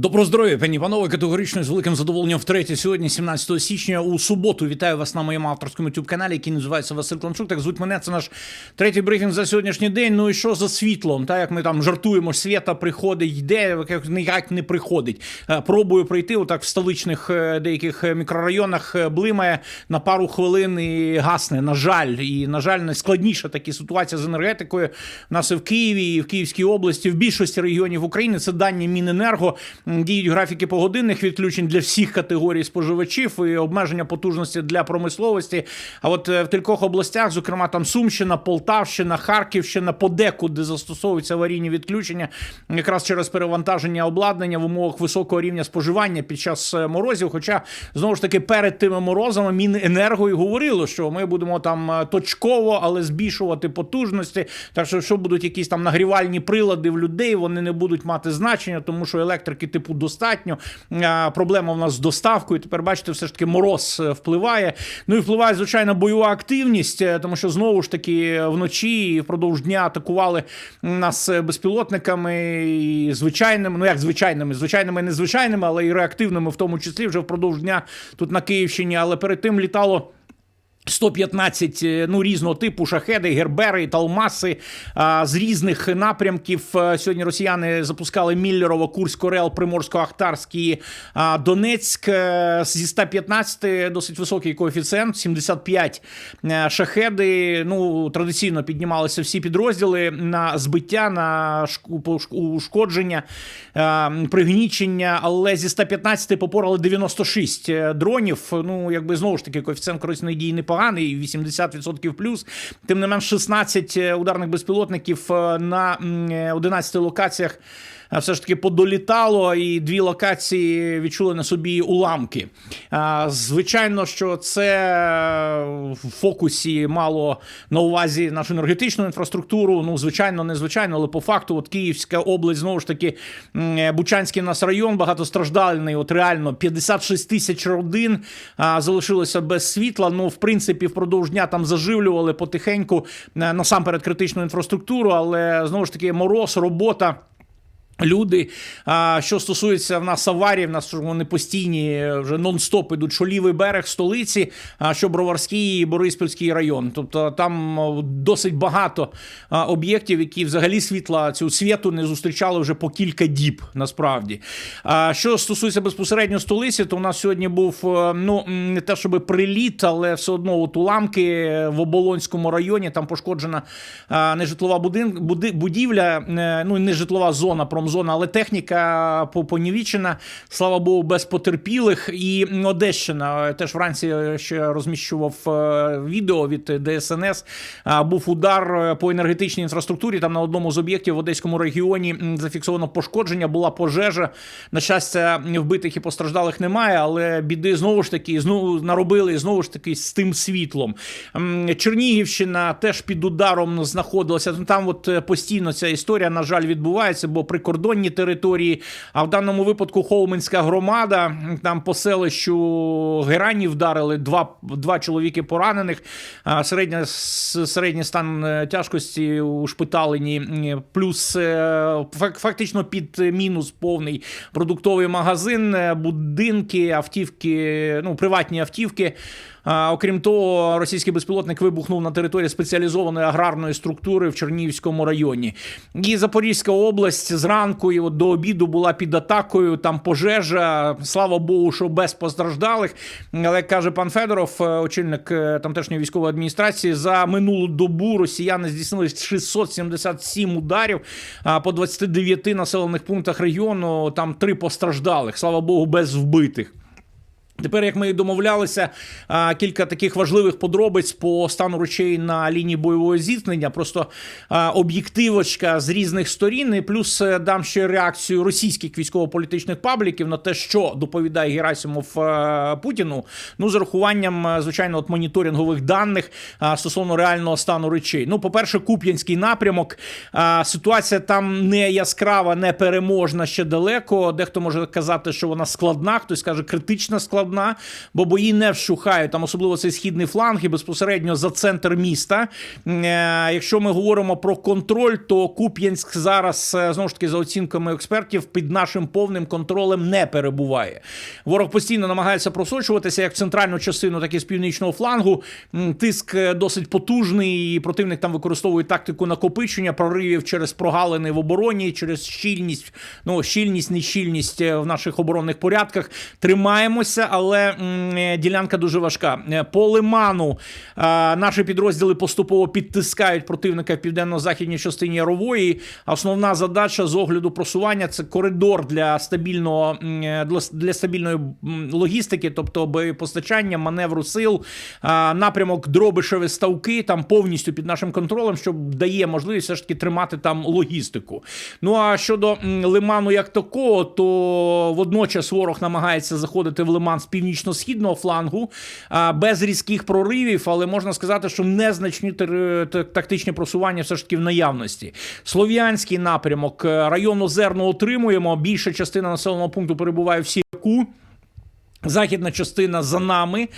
Доброго здоров'я, пані панове, категорично з великим задоволенням втретє сьогодні, 17 січня, у суботу. Вітаю вас на моєму авторському youtube каналі, який називається Василь Кланчук. Так звуть мене. Це наш третій брифінг за сьогоднішній день. Ну і що за світлом? Та як ми там жартуємо, світа приходить, йде, як ніяк не приходить. Е, Пробую пройти отак в столичних е, деяких е, мікрорайонах. Блимає на пару хвилин і гасне. На жаль, і на жаль, найскладніша такі ситуація з енергетикою. У нас і в Києві, і в Київській області, в більшості регіонів України. Це дані Міненерго. Діють графіки погодинних відключень для всіх категорій споживачів і обмеження потужності для промисловості. А от е, в кількох областях, зокрема там Сумщина, Полтавщина, Харківщина, подекуди застосовуються аварійні відключення, якраз через перевантаження обладнання в умовах високого рівня споживання під час е, морозів. Хоча знову ж таки перед тими морозами Міненерго і говорило, що ми будемо там е, точково, але збільшувати потужності. Так що, якщо будуть якісь там нагрівальні прилади в людей, вони не будуть мати значення, тому що електрики типу достатньо. Проблема в нас з доставкою. Тепер бачите, все ж таки мороз е, впливає. Ну і впливає звичайно бойова активність, е, тому що знову ж таки вночі і впродовж дня атакували нас е, безпілотниками і звичайними, ну як звичайними, звичайними, і незвичайними, але і реактивними, в тому числі вже впродовж дня тут на Київщині. Але перед тим літало. 115 е, ну різного типу шахеди, гербери, талмаси а, з різних напрямків. Е, Сьогодні росіяни запускали Міллерово, Курськ, Орел, Приморсько-Ахтарський, Донецьк е, зі 115 досить високий коефіцієнт, 75 е, шахеди. Ну традиційно піднімалися всі підрозділи на збиття, на ушкодження, пригнічення, але зі 115 попорали 96 дронів. Ну якби знову ж таки коефіцієнт корисної дії непоганий, 80% плюс. Тим не менш, 16 ударних безпілотників е, на е, 11 локаціях. Е, Все ж таки подолітало, і дві локації відчули на собі уламки. Звичайно, що це в фокусі мало на увазі нашу енергетичну інфраструктуру. Ну, звичайно, незвичайно, але по факту, от Київська область, знову ж таки, е, Бучанський нас район багатостраждальний. От реально 56 тисяч родин залишилося без світла. Ну, в принципі, впродовж дня там заживлювали потихеньку е, насамперед критичну інфраструктуру, але знову ж таки мороз, робота. Люди, що стосується в нас аварій, в нас вони постійні вже нон-стоп ідуть, що лівий берег столиці, що Броварський і Бориспільський район. Тобто там досить багато об'єктів, які взагалі світла цю світу не зустрічали вже по кілька діб. Насправді, що стосується безпосередньо столиці, то у нас сьогодні був ну не те, щоб приліт, але все одно от уламки в Оболонському районі. Там пошкоджена нежитлова будин, будівля, е, ну не житлова зона, промзона, але техніка по- понівічена. Слава Богу, без потерпілих. І Одещина е, теж вранці ще розміщував е, відео від ДСНС. Був удар е, по енергетичній інфраструктурі. Там на одному з об'єктів в Одеському регіоні зафіксовано пошкодження, була пожежа. На щастя, вбитих і постраждалих немає, але біди знову ж таки знову наробили знову ж таки з тим світлом. Чернігівщина теж під ударом знаходилася. Там от е, постійно ця історія, на жаль, відбувається, бо прикордонні території. А в даному випадку Холменська громада, там по селищу Герані вдарили два, два чоловіки поранених. Середня, середній стан е, тяжкості ушпиталені, м, плюс е, фактично під мінус повний продуктовий магазин, е, будинки, автівки, ну, приватні автівки. Окрім того, російський безпілотник вибухнув на території спеціалізованої аграрної структури в Чернігівському районі. І Запорізька область зранку і до обіду була під атакою. Там пожежа. Слава Богу, що без постраждалих. Але як каже пан Федоров, е, очільник е, тамтешньої військової адміністрації, за минулу добу росіяни здійснили 677 ударів по 29 населених пунктах регіону. Там три постраждалих. Слава Богу, без вбитих. Тепер, як ми і домовлялися, кілька таких важливих подробиць по стану речей на лінії бойового зіткнення. Просто об'єктивочка з різних сторін. І плюс е, дам ще реакцію російських військово-політичних пабліків на те, що доповідає Герасимов е, Путіну. Ну, з урахуванням, е, звичайно, от моніторингових даних стосовно реального стану речей. Ну, по-перше, Куп'янський напрямок. Ситуація там не яскрава, не переможна ще далеко. Дехто може казати, що вона складна, хтось каже критично складна. Складна, бо бої не вщухають. Там особливо цей східний фланг і безпосередньо за центр міста. Е, Якщо ми говоримо про контроль, то Куп'янськ зараз е, знову ж таки за оцінками експертів під нашим повним контролем не перебуває. Ворог постійно намагається просочуватися як в центральну частину, так і з північного флангу. Тиск е, досить потужний, і противник там використовує тактику накопичення проривів через прогалини в обороні, через щільність, ну щільність, нещільність в наших оборонних порядках. Тримаємося, але ділянка дуже важка. По лиману наші підрозділи поступово підтискають противника в південно-західній частині Ярової. А Основна задача з огляду просування це коридор для стабільного для стабільної логістики, тобто боєпостачання, маневру сил, напрямок Дробишеві ставки там повністю під нашим контролем, що дає можливість все ж таки тримати там логістику. Ну а щодо лиману як такого, то водночас ворог намагається заходити в лиман з північно-східного флангу без різких проривів, але можна сказати, що незначні тактичні просування все ж таки в наявності. Слов'янський напрямок е, район Озерно отримуємо. Більша частина населеного пункту перебуває в Сіяку. Західна частина за нами,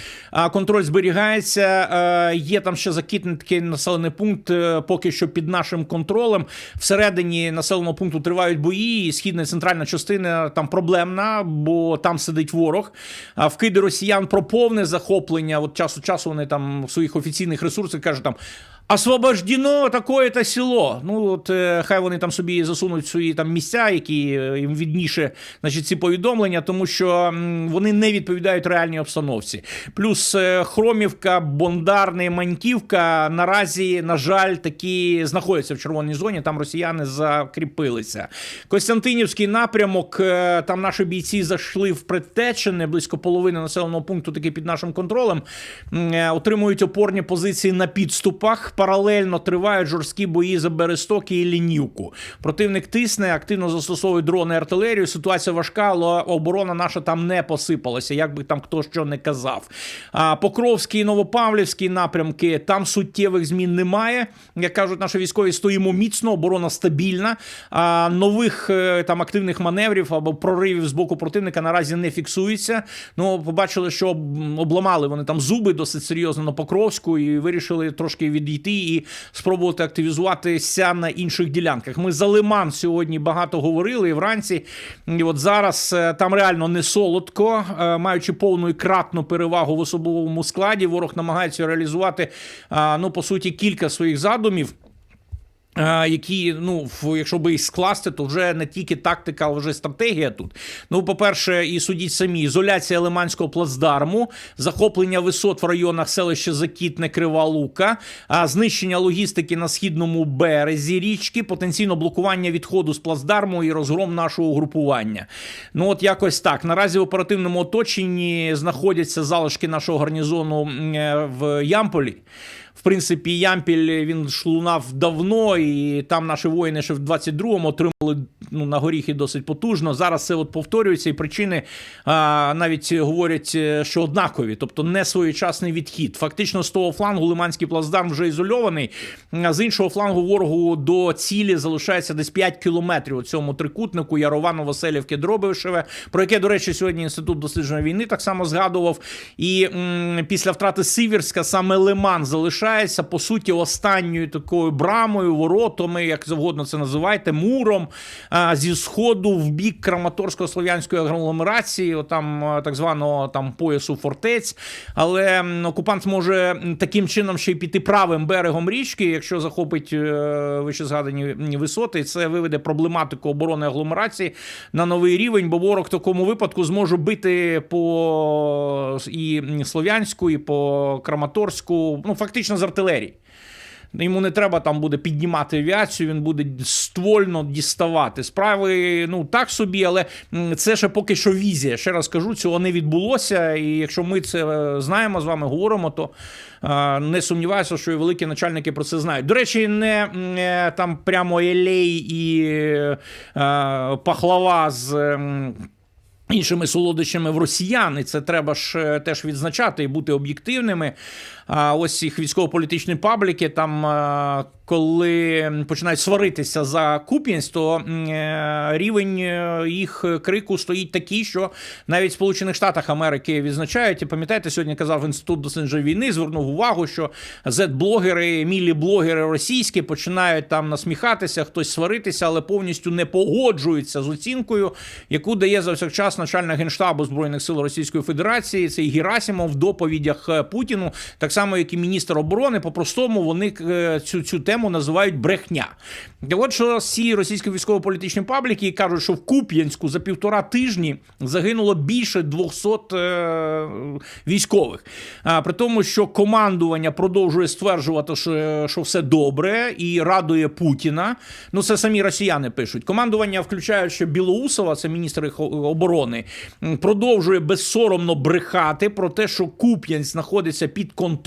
контроль зберігається. Е, Є там ще закитний такий населений пункт, е, поки що під нашим контролем. Всередині населеного пункту тривають бої. і Східна і центральна частина там проблемна, бо там сидить ворог. А вкиди росіян про повне захоплення. От часу часу вони там в своїх офіційних ресурсах кажуть там. Освобождено такое-то село. Ну от е, хай вони там собі засунуть свої там місця, які е, їм відніше, значить, ці повідомлення, тому що вони не відповідають реальній обстановці. Плюс е, Хромівка, Бондарне, Маньківка наразі, на жаль, такі знаходяться в червоній зоні. Там росіяни закріпилися. Костянтинівський напрямок. Там наші бійці зайшли в Предтечене, близько половини населеного пункту, таки під нашим контролем. Отримують опорні позиції на підступах. Паралельно тривають жорсткі бої за Берестоки і Лінівку. Противник тисне, активно застосовує дрони і артилерію. Ситуація важка, але оборона наша там не посипалася, як би там хто що не казав. А Покровський і Новопавлівський напрямки там суттєвих змін немає. Як кажуть наші військові, стоїмо міцно, оборона стабільна. А нових е, там активних маневрів або проривів з боку противника наразі не фіксується. Ну, побачили, що обламали вони там зуби досить серйозно на Покровську і вирішили трошки відійти і спробувати активізуватися на інших ділянках. Ми за Лиман сьогодні багато говорили і вранці. І от зараз е, там реально не солодко, Е, маючи повну і кратну перевагу в особовому складі, ворог намагається реалізувати ну по суті кілька своїх задумів. Які, ну, якщо би їх скласти, то вже не тільки тактика, але вже стратегія тут. Ну, по-перше, і судіть самі: ізоляція Лиманського плацдарму, захоплення висот в районах селища Закітне, Крива Лука, знищення логістики на східному березі річки, потенційно блокування відходу з плацдарму і розгром нашого угрупування. Ну, от якось так. Наразі в оперативному оточенні знаходяться залишки нашого гарнізону е, в Ямполі. В принципі, Ямпіль він ж лунав давно, і там наші воїни ще в 22-му отримали ну, на горіхи досить потужно. Зараз це от повторюється, і причини а, навіть говорять, е, що однакові, тобто не своєчасний відхід. Фактично, з того флангу Лиманський плацдарм вже ізольований. А з іншого флангу ворогу до цілі залишається десь 5 кілометрів у цьому трикутнику Яровано, Васильівки, Дробишеве, про яке, до речі, сьогодні інститут дослідження війни так само згадував. І м, після втрати Сивірська саме Лиман залишається по суті останньою такою брамою, воротами, як завгодно це називайте, муром зі сходу в бік Краматорсько-слов'янської агломерації, отам так званого там поясу фортець. Але окупант може таким чином ще й піти правим берегом річки, якщо захопить е, вище згадані висоти, і це виведе проблематику оборони агломерації на новий рівень, бо ворог в такому випадку зможе бити по і Слов'янську, і по Краматорську, ну фактично з артилерії. Йому не треба там буде піднімати авіацію, він буде ствольно діставати. Справи ну так собі, але це ще поки що візія. Ще раз кажу, цього не відбулося. І якщо ми це е, знаємо з вами, говоримо, то е, не сумніваюся, що і великі начальники про це знають. До речі, не е, там прямо елей і е, пахлава з. Іншими солодощами в росіян, і це треба ж теж відзначати і бути об'єктивними. Ось цих військово-політичні пабліки. Там коли починають сваритися за Куп'янськ, то е, рівень е, їх крику стоїть такий, що навіть в Сполучених Штатах Америки відзначають. І пам'ятаєте, сьогодні казав інститут дослідження війни, звернув увагу, що зет-блогери, мілі-блогери російські починають там насміхатися, хтось сваритися, але повністю не погоджуються з оцінкою, яку дає завсякчас начальник генштабу збройних сил Російської Федерації. Цей Герасимов в доповідях е, Путіну, так само як і міністр оборони. По-простому вони е, цю цю тему називають брехня. І от що всі російські військово-політичні пабліки кажуть, що в Куп'янську за півтора тижні загинуло більше 200 е, військових. А при тому, що командування продовжує стверджувати, що, що все добре і радує Путіна. Ну це самі росіяни пишуть. Командування, включаючи Білоусова, це міністр оборони, продовжує безсоромно брехати про те, що Куп'янськ знаходиться під контролем.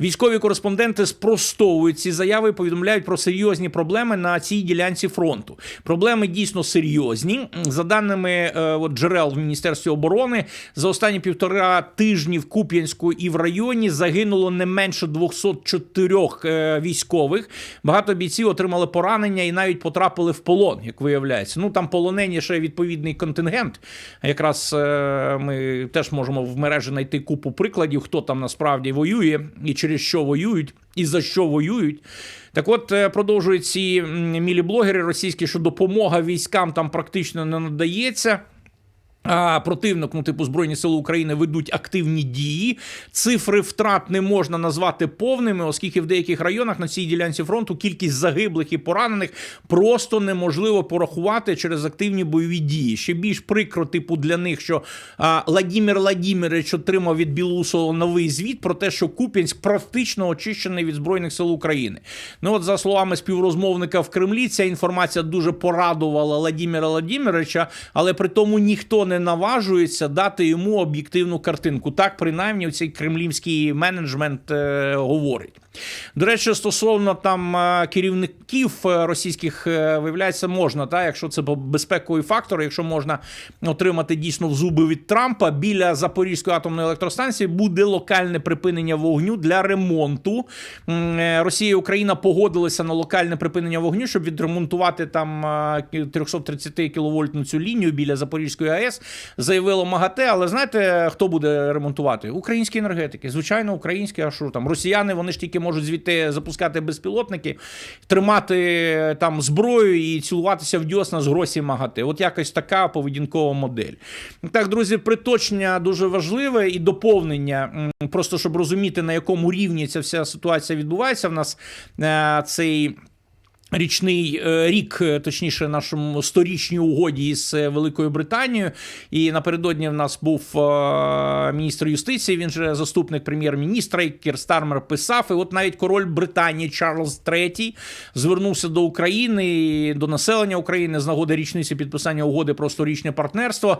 Військові кореспонденти спростовують ці заяви, і повідомляють про серйозні проблеми на цій ділянці фронту. Проблеми дійсно серйозні. За даними е, от, джерел в Міністерстві оборони, за останні півтора тижні в Куп'янську і в районі загинуло не менше 204 е, військових. Багато бійців отримали поранення і навіть потрапили в полон, як виявляється. Ну там полонені ще відповідний контингент. Якраз е, ми теж можемо в мережі знайти купу прикладів, хто там насправді воює і через що воюють. І за що воюють, так от е, продовжують ці мілі міліблогери російські, що допомога військам там практично не надається. А противник, ну типу Збройні Сили України ведуть активні дії. Цифри втрат не можна назвати повними, оскільки в деяких районах на цій ділянці фронту кількість загиблих і поранених просто неможливо порахувати через активні бойові дії. Ще більш прикро, типу, для них, що а, Владимир Владимирович отримав від Білусова новий звіт про те, що Куп'янськ практично очищений від Збройних сил України. Ну от за словами співрозмовника в Кремлі, ця інформація дуже порадувала Владимира Владимировича, але при тому ніхто не наважується дати йому об'єктивну картинку. Так, принаймні, цей кремлівський менеджмент е, говорить. До речі, стосовно там е, керівників е, російських е, виявляється, можна, так, якщо це безпековий фактор, якщо можна отримати дійсно в зуби від Трампа, біля Запорізької атомної електростанції буде локальне припинення вогню для ремонту. Росія і Україна погодилися на локальне припинення вогню, щоб відремонтувати там е, 330 кіловольтну цю лінію біля Запорізької АЕС. Заявило МАГАТЕ, але знаєте, хто буде ремонтувати? Українські енергетики. Звичайно, українські, а що там? Росіяни вони ж тільки можуть звідти запускати безпілотники, тримати там зброю і цілуватися в дьосна з гросі магати. От якось така поведінкова модель. Так, друзі, приточення дуже важливе і доповнення, просто щоб розуміти, на якому рівні ця вся ситуація відбувається. В нас е, цей. Річний е, рік, е, точніше, нашому сторічній угоді із е, Великою Британією. І напередодні в нас був міністр юстиції. Він же заступник прем'єр-міністра. і Кір Стармер писав. І от навіть король Британії Чарльз III звернувся до України до населення України з нагоди річниці підписання угоди про сторічне партнерство.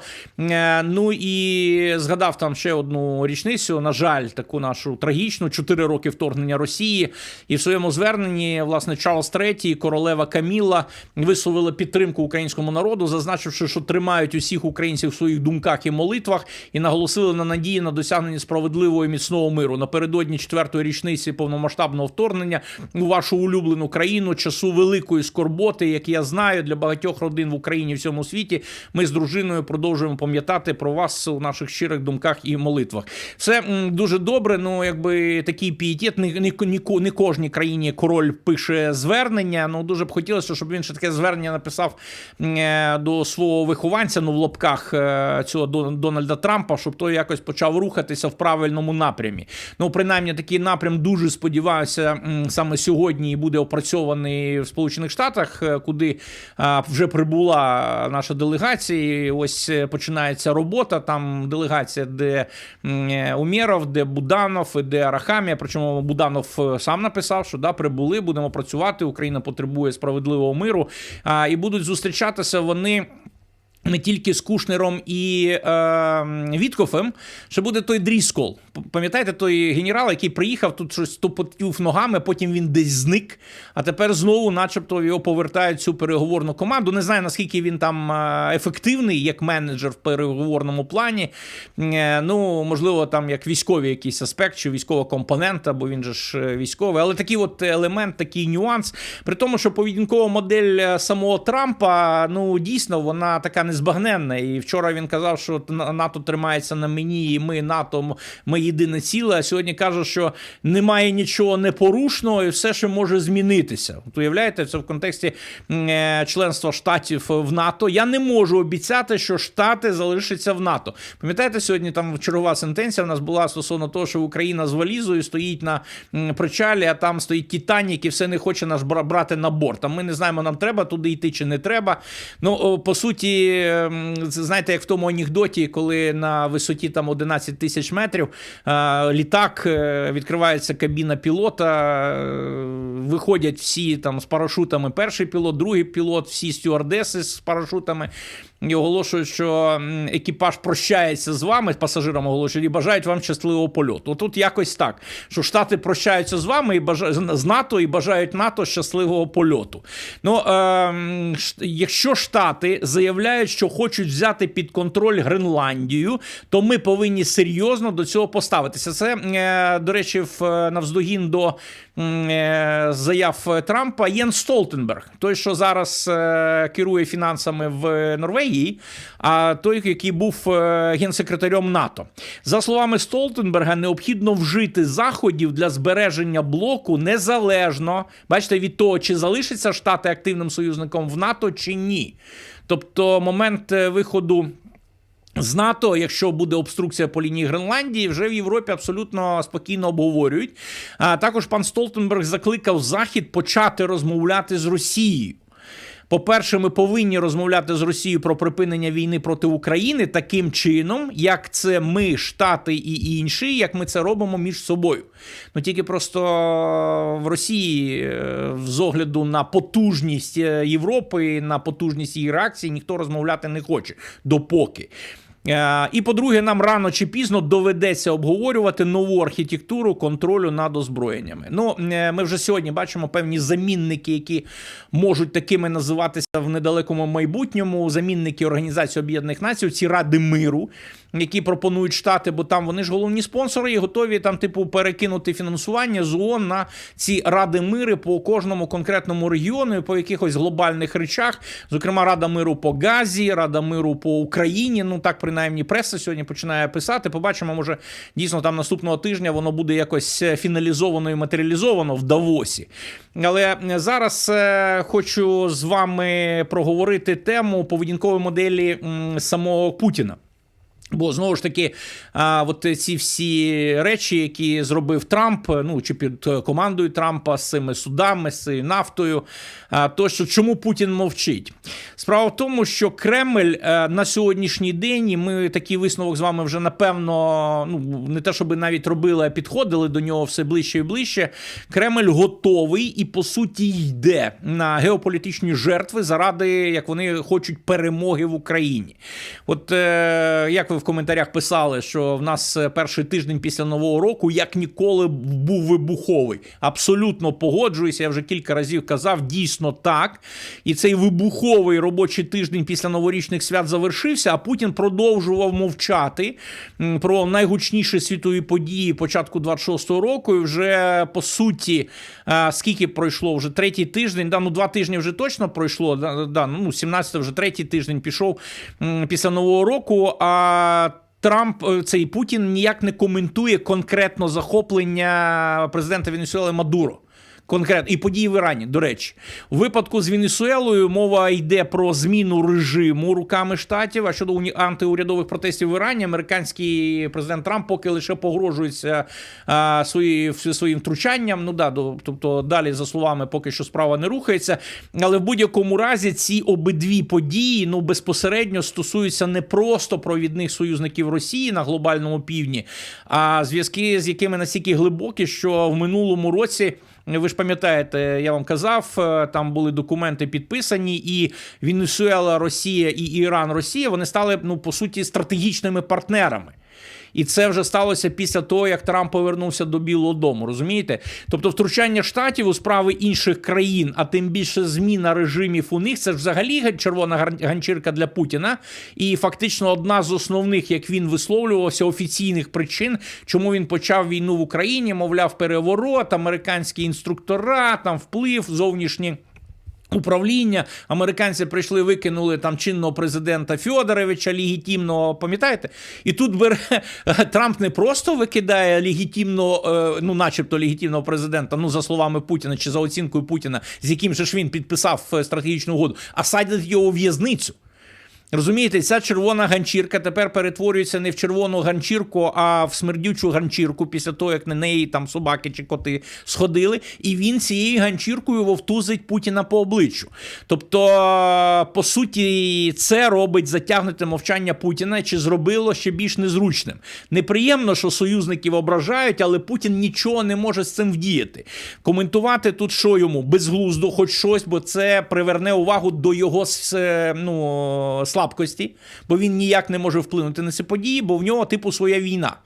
Ну і згадав там ще одну річницю. На жаль, таку нашу трагічну чотири роки вторгнення Росії. І в своєму зверненні, власне, Чарльз III королева Каміла висловила підтримку українському народу, зазначивши, що тримають усіх українців в своїх думках і молитвах, і наголосили на надії на досягнення справедливого і міцного миру. Напередодні четвертої річниці повномасштабного вторгнення у вашу улюблену країну, часу великої скорботи, як я знаю, для багатьох родин в Україні і всьому світі. Ми з дружиною продовжуємо пам'ятати про вас у наших щирих думках і молитвах. Все дуже добре. Ну якби такий пієтет, не, не, не, кожній країні король пише звернення. Ну дуже б хотілося, щоб він ще таке звернення написав е, до свого вихованця, ну в лапках е, цього Дональда Трампа, щоб той якось почав рухатися в правильному напрямі. Ну, принаймні, такий напрям дуже сподіваюся, саме сьогодні буде опрацьований в Сполучених Штатах, е, куди вже прибула наша делегація. І ось починається робота. Там делегація, де Умєров, де Буданов, де Арахамія. Причому Буданов сам написав, що да, прибули, будемо працювати. Україна потребує справедливого миру. А, і будуть зустрічатися вони. Не тільки з Кушнером і е, Віткофем, ще буде той Дріскол. Пам'ятаєте, той генерал, який приїхав, тут щось тупотів ногами, потім він десь зник. А тепер знову, начебто, його повертають цю переговорну команду. Не знаю, наскільки він там е, ефективний як менеджер в переговорному плані. Е, ну, можливо, там як військовий якийсь аспект чи військова компонента, бо він же ж е, військовий. Але такий от елемент, такий нюанс. При тому, що поведінкова модель е, самого Трампа, ну дійсно, вона така незбагненна. І вчора він казав, що На- НАТО тримається на мені, і ми НАТО, ми єдине ціле. А сьогодні каже, що немає нічого непорушного, і все ще може змінитися. От уявляєте, це в контексті е, членства штатів в НАТО. Я не можу обіцяти, що штати залишаться в НАТО. Пам'ятаєте, сьогодні там чергова сентенція в нас була стосовно того, що Україна з валізою стоїть на причалі, а там стоїть Титанік і все не хоче нас бра- брати на борт. А ми не знаємо, нам треба туди йти чи не треба. Ну, по суті, знаєте, як в тому анекдоті, коли на висоті там 11 тисяч метрів літак е, відкривається кабіна пілота, е, виходять всі там з парашутами. Перший пілот, другий пілот, всі стюардеси з парашутами. І оголошують, що екіпаж прощається з вами, пасажирам оголошують, і бажають вам щасливого польоту. Тут якось так, що Штати прощаються з вами і бажають з НАТО і бажають НАТО щасливого польоту. Ну, е, якщо Штати заявляють, що хочуть взяти під контроль Гренландію, то ми повинні серйозно до цього поставитися. Це, е, до речі, в е, навздогін до заяв Трампа Єн Столтенберг, той, що зараз е, керує фінансами в Норвегії, а той, який був е, генсекретарем НАТО. За словами Столтенберга, необхідно вжити заходів для збереження блоку незалежно, бачите, від того, чи залишиться Штати активним союзником в НАТО чи ні. Тобто момент е, виходу. З НАТО, якщо буде обструкція по лінії Гренландії, вже в Європі абсолютно спокійно обговорюють. А також пан Столтенберг закликав Захід почати розмовляти з Росією. По-перше, ми повинні розмовляти з Росією про припинення війни проти України таким чином, як це ми, Штати і інші, як ми це робимо між собою. Ну тільки просто в Росії, е, з огляду на потужність е, Європи, на потужність її реакції, ніхто розмовляти не хоче допоки. Е, І по-друге, нам рано чи пізно доведеться обговорювати нову архітектуру контролю над озброєннями. Ну, е, ми вже сьогодні бачимо певні замінники, які можуть такими називатися в недалекому майбутньому. Замінники Організації Об'єднаних Націй, ці ради миру, які пропонують штати, бо там вони ж головні спонсори і готові там, типу, перекинути фінансування з ООН на ці ради мири по кожному конкретному регіону і по якихось глобальних речах. Зокрема, Рада миру по Газі, Рада миру по Україні. Ну так принаймні преса сьогодні починає писати. Побачимо, може дійсно там наступного тижня воно буде якось е, фіналізовано і матеріалізовано в Давосі. Але е, зараз е, хочу з вами проговорити тему поведінкової моделі самого Путіна. Бо знову ж таки, а, от ці всі речі, які зробив Трамп, ну чи під командою Трампа з цими судами, з цією нафтою, а, то що чому Путін мовчить? Справа в тому, що Кремль е, на сьогоднішній день, і ми такий висновок з вами вже напевно, ну не те, щоб навіть робили, а підходили до нього все ближче і ближче. Кремль готовий і по суті йде на геополітичні жертви заради, як вони хочуть, перемоги в Україні. От е, як ви в коментарях писали, що в нас е, перший тиждень після нового року як ніколи був вибуховий. Абсолютно погоджуюся. Я вже кілька разів казав, дійсно так. І цей вибуховий робочий тиждень після новорічних свят завершився, а Путін продовжував мовчати про найгучніші світові події початку 26-го року. І вже по суті, скільки пройшло вже третій тиждень, да, ну два тижні вже точно пройшло. Да, ну 17 вже третій тиждень пішов після нового року. А Трамп е, цей Путін ніяк не коментує конкретно захоплення президента Венесуели Мадуро. Конкретно і події в Ірані. До речі, у випадку з Венесуелою мова йде про зміну режиму руками штатів. А щодо антиурядових протестів в Ірані, американський президент Трамп поки лише погрожується а, свої, своїм втручанням. Ну да, до, тобто далі за словами, поки що справа не рухається. Але в будь-якому разі ці обидві події ну безпосередньо стосуються не просто провідних союзників Росії на глобальному півдні, а зв'язки з якими настільки глибокі, що в минулому році. Ви ж пам'ятаєте, я вам казав, е, там були документи підписані, і Венесуела, Росія і Іран, Росія вони стали ну по суті стратегічними партнерами. І це вже сталося після того, як Трамп повернувся до Білого Дому. Розумієте? Тобто, втручання штатів у справи інших країн, а тим більше зміна режимів у них, це ж взагалі червона ганчірка для Путіна. І фактично одна з основних, як він висловлювався, офіційних причин, чому він почав війну в Україні, мовляв, переворот, американські інструктора, там вплив зовнішній. Управління американці прийшли, викинули там чинного президента Фьодоровича легітимного, пам'ятаєте? І тут бере Трамп не просто викидає легітимного, е, ну, начебто легітимного президента, ну за словами Путіна чи за оцінкою Путіна, з яким же ж він підписав е, стратегічну угоду, а садять його у в'язницю. Розумієте, ця червона ганчірка тепер перетворюється не в червону ганчірку, а в смердючу ганчірку після того, як на неї там собаки чи коти сходили, і він цією ганчіркою вовтузить Путіна по обличчю. Тобто, по суті, це робить затягнуте мовчання Путіна, чи зробило ще більш незручним. Неприємно, що союзників ображають, але Путін нічого не може з цим вдіяти. Коментувати тут, що йому безглуздо, хоч щось, бо це приверне увагу до його ну, слабкості, бо він ніяк не може вплинути на ці події, бо в нього типу своя війна.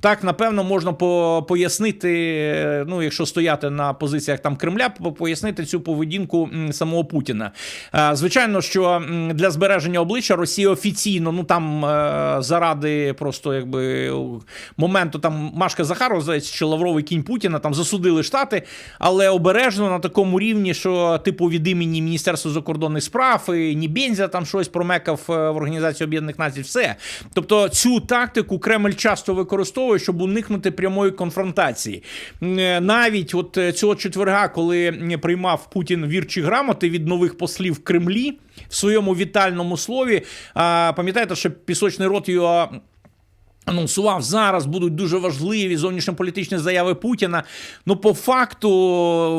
Так, напевно, можна по- пояснити, ну, якщо стояти на позиціях там Кремля, пояснити цю поведінку самого Путіна. Е, Звичайно, що для збереження обличчя Росія офіційно, ну там е, заради просто якби моменту там Машка Захарова, здається, чи Лавровий кінь Путіна там засудили штати, але обережно на такому рівні, що типу від імені Міністерства закордонних справ і Нібензя там щось промекав е, в Організації Об'єднаних Націй. Все. Тобто цю тактику Кремль часто використовує, щоб уникнути прямої конфронтації. Е, Навіть от е, цього четверга, коли приймав Путін вірчі грамоти від нових послів в Кремлі в своєму вітальному слові, пам'ятаєте, що пісочний рот його. Анонсував зараз будуть дуже важливі зовнішньополітичні заяви Путіна. Ну, по факту,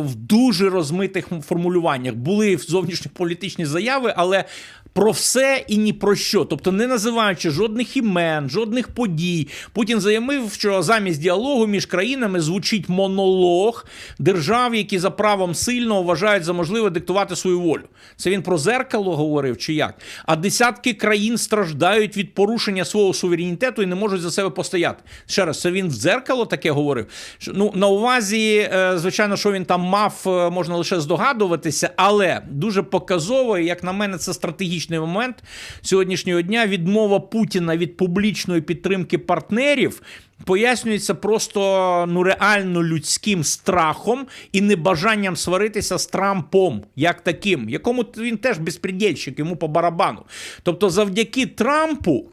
в дуже розмитих формулюваннях були зовнішньополітичні заяви, але про все і ні про що. Тобто, не називаючи жодних імен, жодних подій. Путін заявив, що замість діалогу між країнами звучить монолог держав, які за правом сильно вважають за можливе диктувати свою волю. Це він про зеркало говорив чи як? А десятки країн страждають від порушення свого суверенітету і не можуть за себе постояти. Ще раз, це він в дзеркало таке говорив. Ну, на увазі, е, звичайно, що він там мав, е, можна лише здогадуватися, але дуже показово, як на мене, це стратегічний момент сьогоднішнього дня. Відмова Путіна від публічної підтримки партнерів. Пояснюється просто ну реально людським страхом і небажанням сваритися з Трампом, як таким, якому він теж безпредельщик, йому по барабану. Тобто, завдяки Трампу.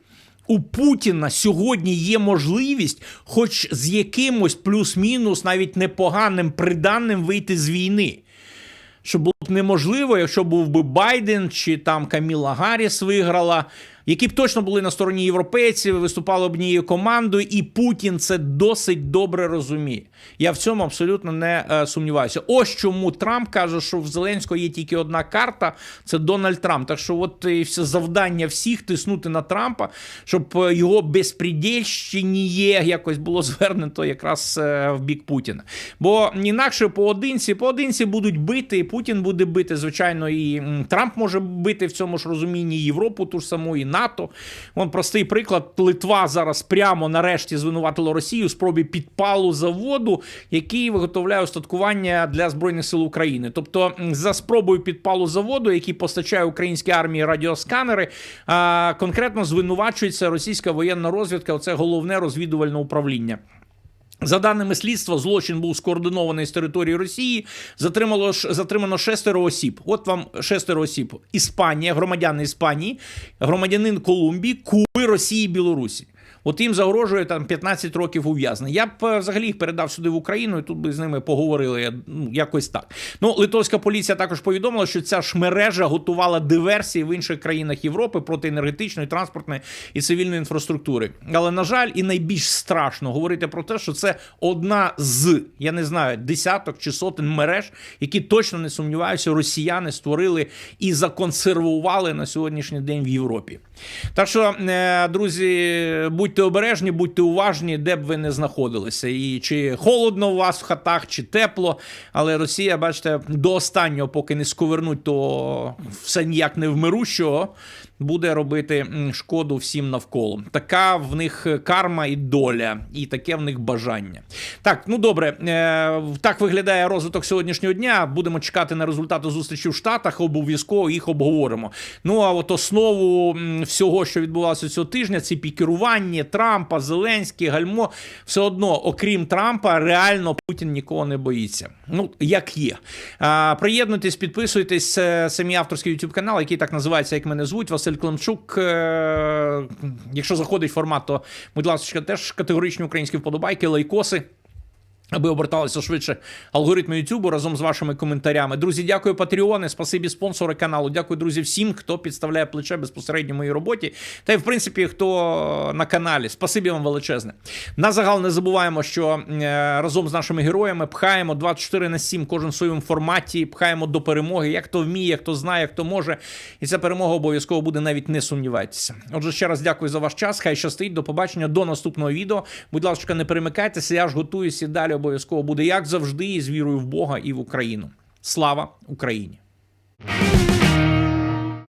У Путіна сьогодні є можливість, хоч з якимось плюс-мінус, навіть непоганим приданним вийти з війни. Що було б неможливо, якщо був би Байден чи там Каміла Гарріс виграла, які б точно були на стороні європейців, виступали однією командою, і Путін це досить добре розуміє. Я в цьому абсолютно не е, сумніваюся. Ось чому Трамп каже, що в Зеленського є тільки одна карта це Дональд Трамп. Так що, от і все завдання всіх тиснути на Трампа, щоб е, його безпредельщиніє якось було звернуто якраз е, в бік Путіна. Бо інакше поодинці, поодинці будуть бити, і Путін буде бити, звичайно, і Трамп може бити в цьому ж розумінні Європу, ту ж саму, і НАТО. Вон простий приклад: Литва зараз прямо нарешті звинуватила Росію у спробі підпалу заводу, який виготовляє устаткування для збройних сил України. Тобто, за спробою підпалу заводу, який постачає українській армії радіосканери, конкретно звинувачується російська воєнна розвідка. Оце головне розвідувальне управління. За даними слідства, злочин був скоординований з території Росії. Затримало затримано шестеро осіб. От вам шестеро осіб: Іспанія, громадяни Іспанії, громадянин Колумбії, Куби, Росії, Білорусі. От їм загрожує там 15 років ув'язнення. Я б е, взагалі їх передав сюди в Україну, і тут би з ними поговорили ну, якось так. Ну, литовська поліція також повідомила, що ця ж мережа готувала диверсії в інших країнах Європи проти енергетичної, транспортної і цивільної інфраструктури. Але на жаль, і найбільш страшно говорити про те, що це одна з я не знаю десяток чи сотень мереж, які точно не сумніваюся, росіяни створили і законсервували на сьогоднішній день в Європі. Так що, е, друзі, будьте будьте обережні, будьте уважні, де б ви не знаходилися. І чи холодно у вас в хатах, чи тепло. Але Росія, бачите, до останнього, поки не сковернуть, то все ніяк не вмирущого. Буде робити шкоду всім навколо. Така в них карма і доля, і таке в них бажання. Так, ну добре, е, так виглядає розвиток сьогоднішнього дня. Будемо чекати на результати зустрічі в Штатах. Обов'язково їх обговоримо. Ну а от основу всього, що відбувалося цього тижня, ці пікерування Трампа, Зеленський, Гальмо. Все одно, окрім Трампа, реально Путін нікого не боїться. Ну як є. Приєднуйтесь, підписуйтесь. Це мій авторський YouTube канал, який так називається, як мене звуть. Василь Климчук. Е, Якщо заходить формат, то будь ласка, теж категоричні українські вподобайки, лайкоси. Аби оберталися швидше алгоритми YouTube разом з вашими коментарями. Друзі, дякую Патреони, спасибі спонсори каналу. Дякую, друзі, всім, хто підставляє плече безпосередньо моїй роботі. Та й в принципі, хто на каналі. Спасибі вам величезне. На загал не забуваємо, що е, разом з нашими героями пхаємо 24 на 7, кожен в своєму форматі, пхаємо до перемоги. Як хто вміє, хто знає, хто може. І ця перемога обов'язково буде, навіть не сумнівайтеся. Отже, ще раз дякую за ваш час. Хай щастить. До побачення, до наступного відео. Будь ласка, не перемикайтеся. Я ж готуюся далі обов'язково буде як завжди, з вірою в Бога і в Україну. Слава Україні!